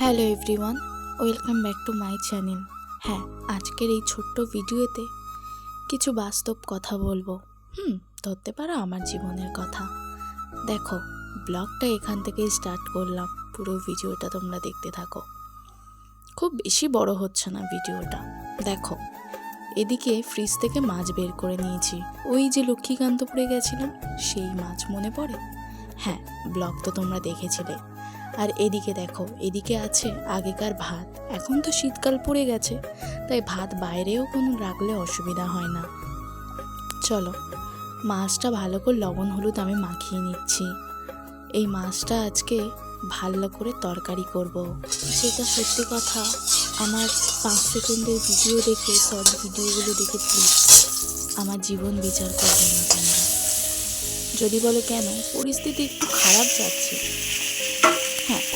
Hello everyone welcome back to my channel হ্যাঁ আজকের এই ছোট্ট ভিডিওতে কিছু বাস্তব কথা বলব। হুম, ধরতে পারো আমার জীবনের কথা। দেখো, ব্লগটা এখান থেকেই স্টার্ট করলাম। পুরো ভিডিওটা তোমরা দেখতে থাকো। খুব বেশি বড় হচ্ছে না ভিডিওটা। দেখো, এদিকে ফ্রিজ থেকে মাছ বের করে নিয়েছি। ওই যে লক্ষ্মীকান্তপুরে গেছিলাম, সেই মাছ মনে পড়ে? হ্যাঁ ব্লগ তো তোমরা দেখেছিলে। আর এদিকে দেখো, এদিকে আছে আগেকার ভাত। এখন তো শীতকাল পড়ে গেছে, তাই ভাত বাইরেও কোনো রাখলে অসুবিধা হয় না। চলো, মাছটা ভালো করে লবণ, হলুদ আমি মাখিয়ে নিচ্ছি। এই মাছটা আজকে ভালো করে তরকারি করব। সেটা সত্যি কথা, আমার পাঁচ সেকেন্ডের ভিডিও দেখে শর্ট ভিডিওগুলো দেখে প্লিজ আমার জীবন বিচার করবে না যদি বলো কেন, পরিস্থিতি একটু খারাপ যাচ্ছে।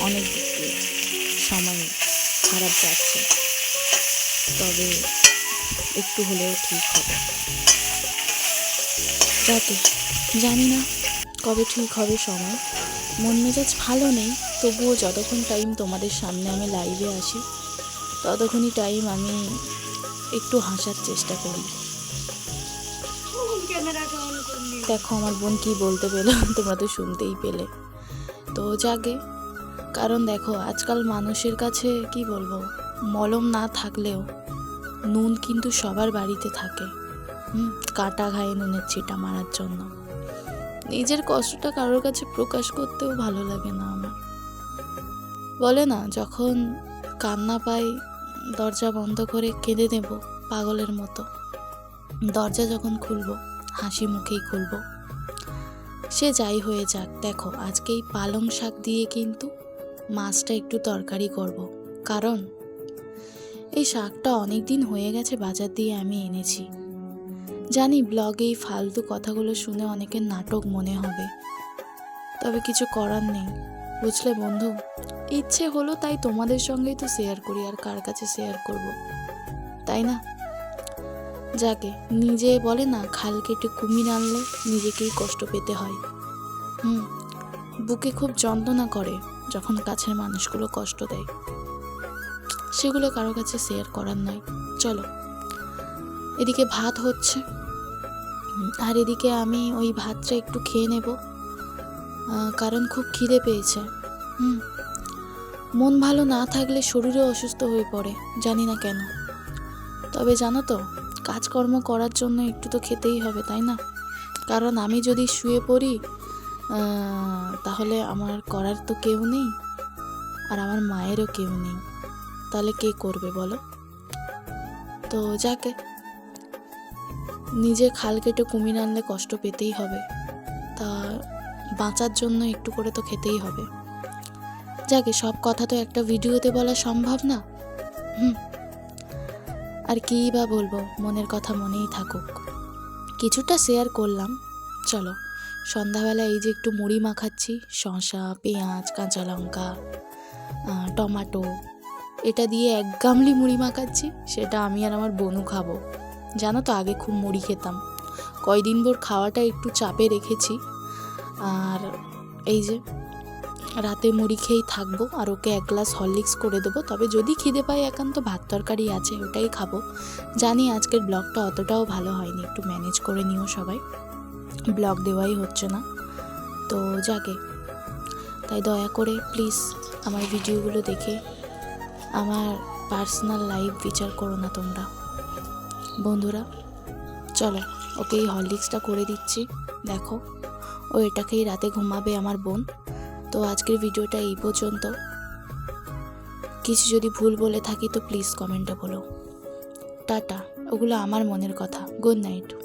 অনেক সময় খারাপ যাচ্ছে। তবে একটু হলেও ঠিক হবে। যাতে জানি না কবে ঠিক হবে সময়। মন মেজাজ ভালো নেই, তবুও যতক্ষণ টাইম তোমাদের সামনে আমি লাইভে আসি, ততক্ষণই টাইম আমি একটু হাসার চেষ্টা করি। দেখো, আমার বোন কি বলতে পেল, তোমরা তো শুনতেই পেলে। তো যাকে কারণ দেখো, আজকাল মানুষের কাছে, কি বলব, মলম না থাকলেও নুন কিন্তু সবার বাড়িতে থাকে। হুম, কাটা ঘায়ে নুনের ছিটা মারার জন্য। নিজের কষ্টটা কারোর কাছে প্রকাশ করতেও ভালো লাগে না আমার। বলে না, যখন কান্না পাই, দরজা বন্ধ করে কেঁদে দেব পাগলের মতো। দরজা যখন খুলবো, হাসি মুখেই খুলবো। সে যাই হয়ে যাক, দেখো, আজকে এই পালং শাক দিয়ে কিন্তু মাছটা একটু তরকারি করব। কারণ এই শাকটা অনেক দিন হয়ে গেছে বাজার দিয়ে আমি এনেছি। জানি ব্লগে এই ফালতু কথাগুলো শুনে অনেকের নাটক মনে হবে। তবে কিছু করার নেই। বুঝলে বন্ধু? ইচ্ছে হলো তাই তোমাদের সঙ্গেই তো শেয়ার করি আর কার কাছে শেয়ার করব। তাই না? যাকে নিজে বলে না খাল কেটে কুমির আনলে নিজেকেই কষ্ট পেতে হয়। হুম, বুকে খুব যন্ত্রণা করে। যখন কাছের মানুষগুলো কষ্ট দেয়। সেগুলো কারও কাছে শেয়ার করার নয়। চলো, এদিকে ভাত হচ্ছে। আর এদিকে আমি ওই ভাতটা একটু খেয়ে নেব। কারণ খুব খিদে পেয়েছে। হুম, মন ভালো না থাকলে শরীরও অসুস্থ হয়ে পড়ে, জানি না কেন। তবে জানো তো, কাজকর্ম করার জন্য একটু তো খেতেই হবে, তাই না? কারণ আমি যদি শুয়ে পড়ি তাহলে আমার করার তো কেউ নেই, আর আমার মায়েরও কেউ নেই। তাহলে কে করবে বলো? তো যাকে, নিজে খাল কেটে কুমির আনলে কষ্ট পেতেই হবে। তা বাঁচার জন্য একটু করে তো খেতেই হবে। যাকে সব কথা তো একটা ভিডিওতে বলা সম্ভব না। হুম, আর কী বা বলব, মনের কথা মনেই থাকুক। কিছুটা শেয়ার করলাম, চলো। সন্ধ্যাবেলা এই যে একটু মুড়ি মাখাচ্ছি, শসা, পেঁয়াজ, কাঁচা লঙ্কা টমাটো, এটা দিয়ে এক গামলি মুড়ি মাখাচ্ছি, সেটা আমি আর আমার বনু খাব। জানো তো, আগে খুব মুড়ি খেতাম। কয়দিন ভোর খাওয়াটা একটু চাপে রেখেছি, আর এই যে রাতে মুড়ি খেয়েই থাকব, আর ওকে এক গ্লাস হরলিক্স করে দেবো। তবে যদি খিদে পাই একান্ত ভাত তরকারি আছে, ওটাই খাব। জানি আজকের ব্লগটা অতটাও ভালো হয়নি, একটু ম্যানেজ করে নিও সবাই। ব্লগ দেওয়াই হচ্ছে না। তো যাকে, তাই দয়া করে প্লিজ আমার ভিডিওগুলো দেখে আমার পার্সোনাল লাইফ বিচার করো না তোমরা। বন্ধুরা, চলো, ওকে এই হরলিক্সটা করে দিচ্ছি। দেখো, ও এটাকেই রাতে ঘুমাবে আমার বোন। তো আজকের ভিডিওটা এই পর্যন্ত। কিছু যদি ভুল বলে থাকি তো প্লিজ কমেন্টে বলো। টাটা, ওগুলো আমার মনের কথা। Good night